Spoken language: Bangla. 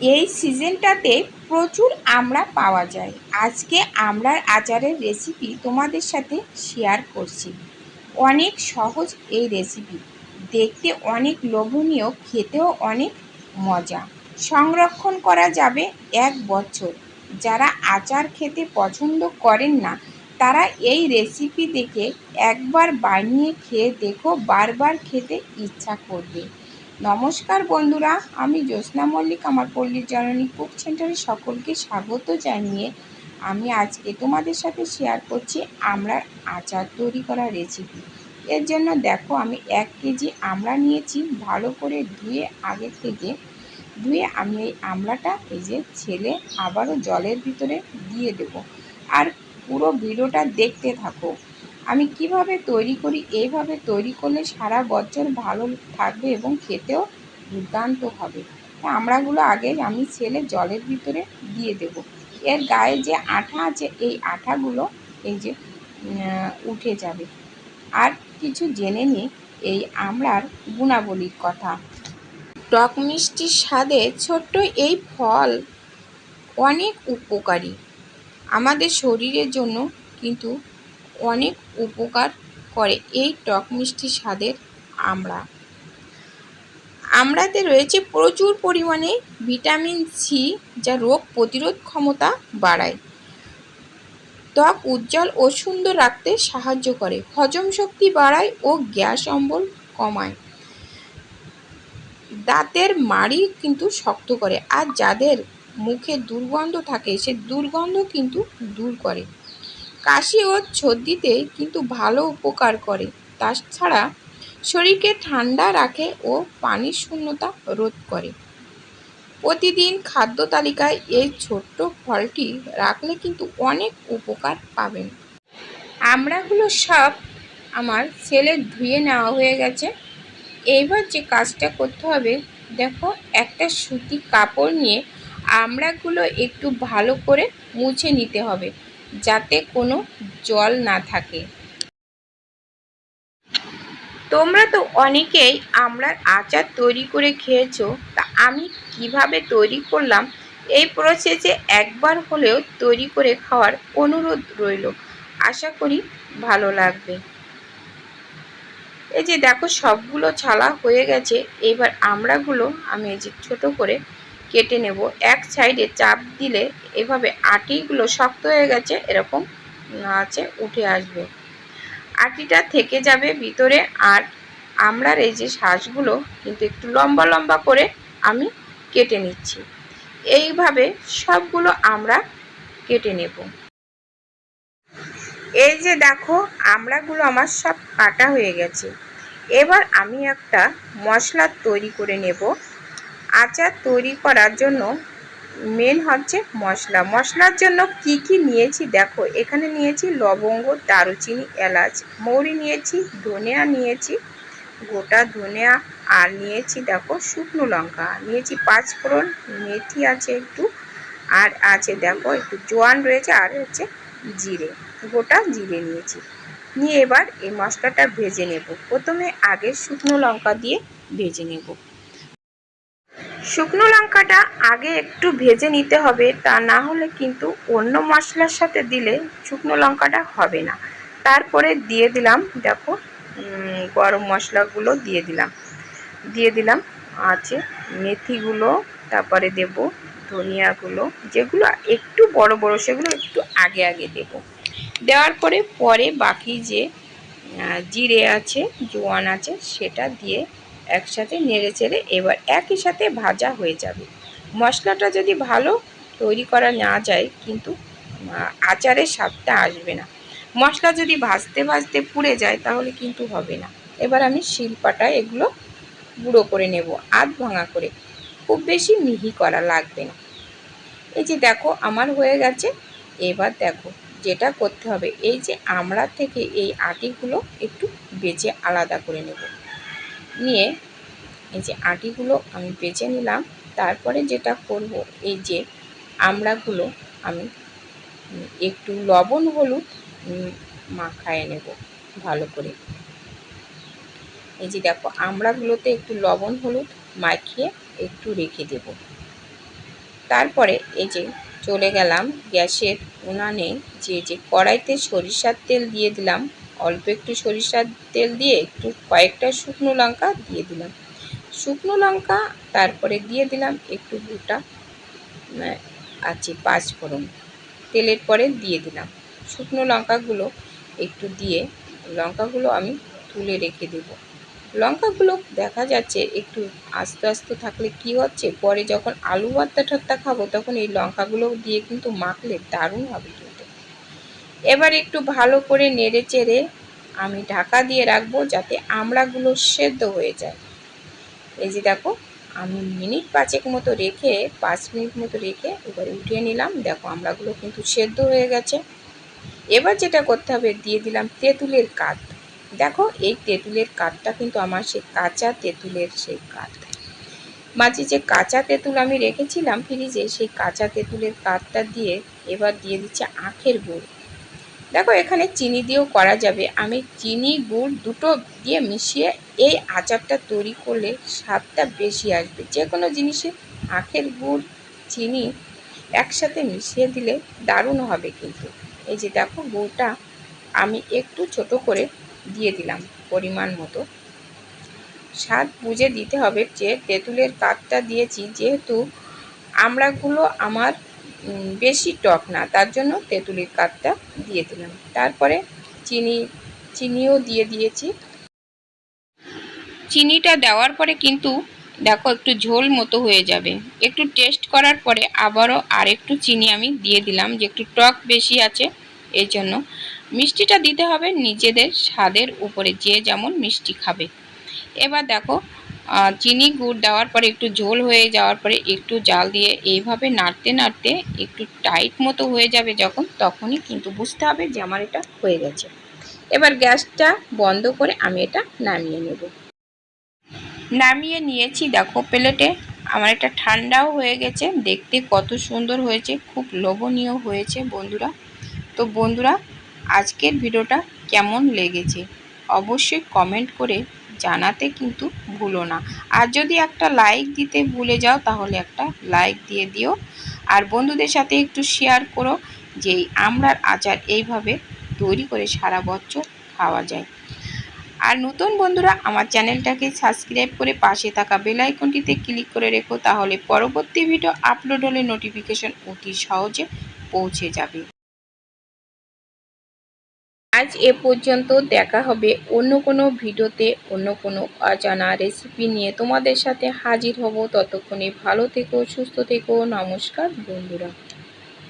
এই সিজনটাতে প্রচুর আমড়া পাওয়া যায়। আজকে আমড়ার আচারের রেসিপি তোমাদের সাথে শেয়ার করছি। অনেক সহজ এই রেসিপি দেখতে অনেক লোভনীয়, খেতেও অনেক মজা। সংরক্ষণ করা যাবে এক বছর। যারা আচার খেতে পছন্দ করেন না, তারা এই রেসিপি দেখে একবার বানিয়ে খেয়ে দেখো, বারবার খেতে ইচ্ছা করবে। নমস্কার বন্ধুরা, আমি জ্যোৎস্না মল্লিক, আমার পল্লীর জননী কুক সেন্টারে সকলকে স্বাগত জানিয়ে আমি আজকে তোমাদের সাথে শেয়ার করছি আমরা আচার তৈরি করা রেসিপি এর জন্য দেখো, আমি এক কেজি আমড়া নিয়েছি, ভালো করে ধুয়ে আগে থেকে ধুয়ে আমি এই আমড়াটা এই যে ছেলে আবারও জলের ভিতরে দিয়ে দেব। আর পুরো ভিডিওটা দেখতে থাকো। আমি কীভাবে তৈরি করি এইভাবে তৈরি করলে সারা বছর ভালো থাকবে এবং খেতেও দুর্দান্ত হবে। আমড়াগুলো আগে আমি ছেলে জলের ভিতরে দিয়ে দেব। এর গায়ে যে আঠা আছে, এই আঠাগুলো এই যে উঠে যাবে। আর কিছু জেনে নিই, এই আমড়ার গুণাবলীর কথা। টক মিষ্টির স্বাদে ছোট্ট এই ফল অনেক উপকারী। আমাদের শরীরের জন্য কিন্তু অনেক উপকার করে। এই টক মিষ্টি স্বাদের আমড়া আমড়াতে রয়েছে প্রচুর পরিমাণে ভিটামিন সি যা রোগ প্রতিরোধ ক্ষমতা বাড়ায়। ত্বক উজ্জ্বল ও সুন্দর রাখতে সাহায্য করে। হজম শক্তি বাড়ায় ও গ্যাস অম্বল কমায়। দাঁতের মাড়ি কিন্তু শক্ত করে। আর যাদের মুখে দুর্গন্ধ থাকে, সে দুর্গন্ধ কিন্তু দূর করে। কাশি ও সর্দিতে কিন্তু ভালো উপকার করে। তাছাড়া শরীরকে ঠান্ডা রাখে ও পানির শূন্যতা রোধ করে। প্রতিদিন খাদ্য তালিকায় এই ছোট্ট ফলটি রাখলে কিন্তু অনেক উপকার পাবেন। আমড়াগুলো সব আমার ছেলে ধুয়ে নেওয়া হয়ে গেছে। এইবার যে কাজটা করতে হবে, দেখো একটা সুতি কাপড় নিয়ে আমড়াগুলো একটু ভালো করে মুছে নিতে হবে। যাতে কোনো জল না থাকে। তোমরা তো অনেকেই আমরার আচার তৈরি করে খেয়েছো, তা আমি কীভাবে তৈরি করলাম? এই প্রসেসে একবার হলেও তৈরি করে খাওয়ার অনুরোধ রইল। আশা করি ভালো লাগবে। এই যে দেখো সবগুলো ছালা হয়ে গেছে, এবার আমড়াগুলো আমি এই যে ছোটো করে কেটে নেব। এক সাইডে চাপ দিলে এভাবে আটিগুলো শক্ত হয়ে গেছে, এরকম আছে, উঠে আসবে। আটিটা থেকে যাবে ভিতরে আর আমরার এই যে শ্বাসগুলো কিন্তু একটু লম্বা লম্বা করে আমি কেটে নিচ্ছি। এইভাবে সবগুলো আমরা কেটে নেব। এই যে দেখো, আমড়াগুলো আমার সব কাটা হয়ে গেছে। এবার আমি একটা মশলা তৈরি করে নেব। আচার তৈরি করার জন্য মেন হচ্ছে মশলা। মশলার জন্য কি কি নিয়েছি দেখো। এখানে নিয়েছি লবঙ্গ, দারুচিনি, এলাচ, মৌরি নিয়েছি, ধনিয়া নিয়েছি, গোটা ধনিয়া, আর নিয়েছি দেখো শুকনো লঙ্কা। নিয়েছি পাঁচফোড়ন মেথি আছে একটু, আর আছে দেখো একটু জোয়ান রয়েছে, আর হচ্ছে জিরে। গোটা জিরে নিয়েছি। নিয়ে এবার এই মশলাটা ভেজে নেব। প্রথমে আগে শুকনো লঙ্কা দিয়ে ভেজে নেব। শুকনো লঙ্কাটা আগে একটু ভেজে নিতে হবে, তা না হলে কিন্তু অন্য মশলার সাথে দিলে শুকনো লঙ্কাটা হবে না। তারপরে দিয়ে দিলাম, দেখো গরম মশলাগুলো দিয়ে দিলাম। দিয়ে দিলাম আছে মেথিগুলো, তারপরে দেব ধনিয়াগুলো, যেগুলো একটু বড় বড়, সেগুলো একটু আগে আগে দেব। দেওয়ার পরে পরে বাকি যে জিরে আছে, জোয়ান আছে, সেটা দিয়ে একসাথে নেড়ে চেড়ে এবার একই সাথে ভাজা হয়ে যাবে। মশলাটা যদি ভালো তৈরি করা না যায়, কিন্তু আচারের স্বাদটা আসবে না। মশলা যদি ভাজতে ভাজতে পুড়ে যায়, তাহলে কিন্তু হবে না। এবার আমি শিলপাটায় এগুলো গুঁড়ো করে নেব, আধ ভাঙা করে। খুব বেশি মিহি করা লাগবে না। এই যে দেখো, আমার হয়ে গেছে। এবার দেখো, যেটা করতে হবে, এই যে আমরা থেকে এই আটিগুলো একটু বেছে আলাদা করে নেব। নিয়ে এই যে আটিগুলো আমি বেছে নিলাম, তারপরে যেটা করব এই যে আমড়াগুলো আমি একটু লবণ, হলুদ মাখায় নেব ভালো করে। এই যে দেখো, আমড়াগুলোতে একটু লবণ, হলুদ মাখিয়ে একটু রেখে দেব। তারপরে এই যে চলে গেলাম গ্যাসের উনানে, যে যে কড়াইতে সরিষার তেল দিয়ে দিলাম, অল্প একটু সরিষার তেল দিয়ে একটু কয়েকটা শুকনো লঙ্কা দিয়ে দিলাম। শুকনো লঙ্কা, তারপরে দিয়ে দিলাম একটু গোটা আছে পাঁচফোড়ন তেলের পরে দিয়ে দিলাম। শুকনো লঙ্কাগুলো একটু দিয়ে লঙ্কাগুলো আমি তুলে রেখে দেব। লঙ্কাগুলো দেখা যাচ্ছে একটু আস্তে আস্তে থাকলে কি হচ্ছে, পরে যখন আলু ভর্তা ঠত্তা খাব তখন এই লঙ্কাগুলো দিয়ে কিন্তু মাখলে দারুণ হবে কিন্তু এবার একটু ভালো করে নেড়ে চেড়ে আমি ঢাকা দিয়ে রাখব যাতে আমড়াগুলো সেদ্ধ হয়ে যায়। এই যে দেখো, আমি মিনিট পাঁচেক মতো রেখে, পাঁচ মিনিট মতো রেখে এবারে উঠিয়ে নিলাম। দেখো আমড়াগুলো কিন্তু সেদ্ধ হয়ে গেছে। এবার যেটা করতে হবে, দিয়ে দিলাম তেঁতুলের কাঠ। দেখো, এই তেঁতুলের কাঠটা কিন্তু আমার সেই কাঁচা তেঁতুলের সেই কাঠ। মাঝে যে কাঁচা তেঁতুল আমি রেখেছিলাম ফ্রিজে সেই কাঁচা তেঁতুলের কাঠটা দিয়ে এবার দিয়ে দিচ্ছে আখের গুড়। দেখো, এখানে চিনি দিয়েও করা যাবে। আমি চিনি, গুড় দুটো দিয়ে মিশিয়ে এই আচারটা তৈরি করলে স্বাদটা বেশি আসবে। যে কোনো জিনিসে আখের গুড়, চিনি একসাথে মিশিয়ে দিলে দারুণ হবে কিন্তু। এই যে দেখো, গুড়টা আমি একটু ছোট করে দিয়ে দিলাম পরিমাণ মতো। স্বাদ বুঝে দিতে হবে যে তেঁতুলের কাঠটা দিয়েছি, যেহেতু আমড়াগুলো আমার বেশি টক না, তার জন্য তেঁতুলের কাঠটা দিয়ে দিলাম। তারপরে চিনি, চিনিও দিয়ে দিয়েছি। চিনিটা দেওয়ার পরে কিন্তু দেখো একটু ঝোল মতো হয়ে যাবে। একটু টেস্ট করার পরে আবারও আর একটু চিনি আমি দিয়ে দিলাম, যে একটু টক বেশি আছে, এই জন্য। মিষ্টিটা দিতে হবে নিজেদের স্বাদের উপরে, যে যেমন মিষ্টি খাবে। এবার দেখো চিনি গুড় দেওয়ার পরে একটু ঝোল হয়ে যাওয়ার পরে একটু জাল দিয়ে এইভাবে নাড়তে নাড়তে একটু টাইট মতো হয়ে যাবে যখন, তখনই কিন্তু বুঝতে হবে যে আমার এটা হয়ে গেছে। এবার গ্যাসটা বন্ধ করে আমি এটা নামিয়ে নেব। নামিয়ে নিয়েছি, দেখো প্লেটে। আমার এটা ঠান্ডাও হয়ে গেছে, দেখতে কত সুন্দর হয়েছে, খুব লোভনীয় হয়েছে বন্ধুরা। তো বন্ধুরা, আজকের ভিডিওটা কেমন লেগেছে? অবশ্যই কমেন্ট করে জানাতে কিন্তু ভুলো না। আর যদি একটা লাইক দিতে ভুলে যাও, তাহলে একটা লাইক দিয়ে দিও। আর বন্ধুদের সাথে একটু শেয়ার করো যে আমরার আচার এইভাবে তৈরি করে সারা বছর খাওয়া যায়। আর নতুন বন্ধুরা, আমার চ্যানেলটাকে সাবস্ক্রাইব করে পাশে থাকা বেল আইকনটিতে ক্লিক করে রেখো, তাহলে পরবর্তী ভিডিও আপলোড হলে নোটিফিকেশন অতি সহজে পৌঁছে যাবে। আজ এ পর্যন্ত দেখা হবে অন্য কোনো ভিডিওতে, অন্য কোনো অজানা রেসিপি নিয়ে তোমাদের সাথে হাজির হব। ততক্ষণে ভালো থেকো, সুস্থ থেকো। নমস্কার বন্ধুরা।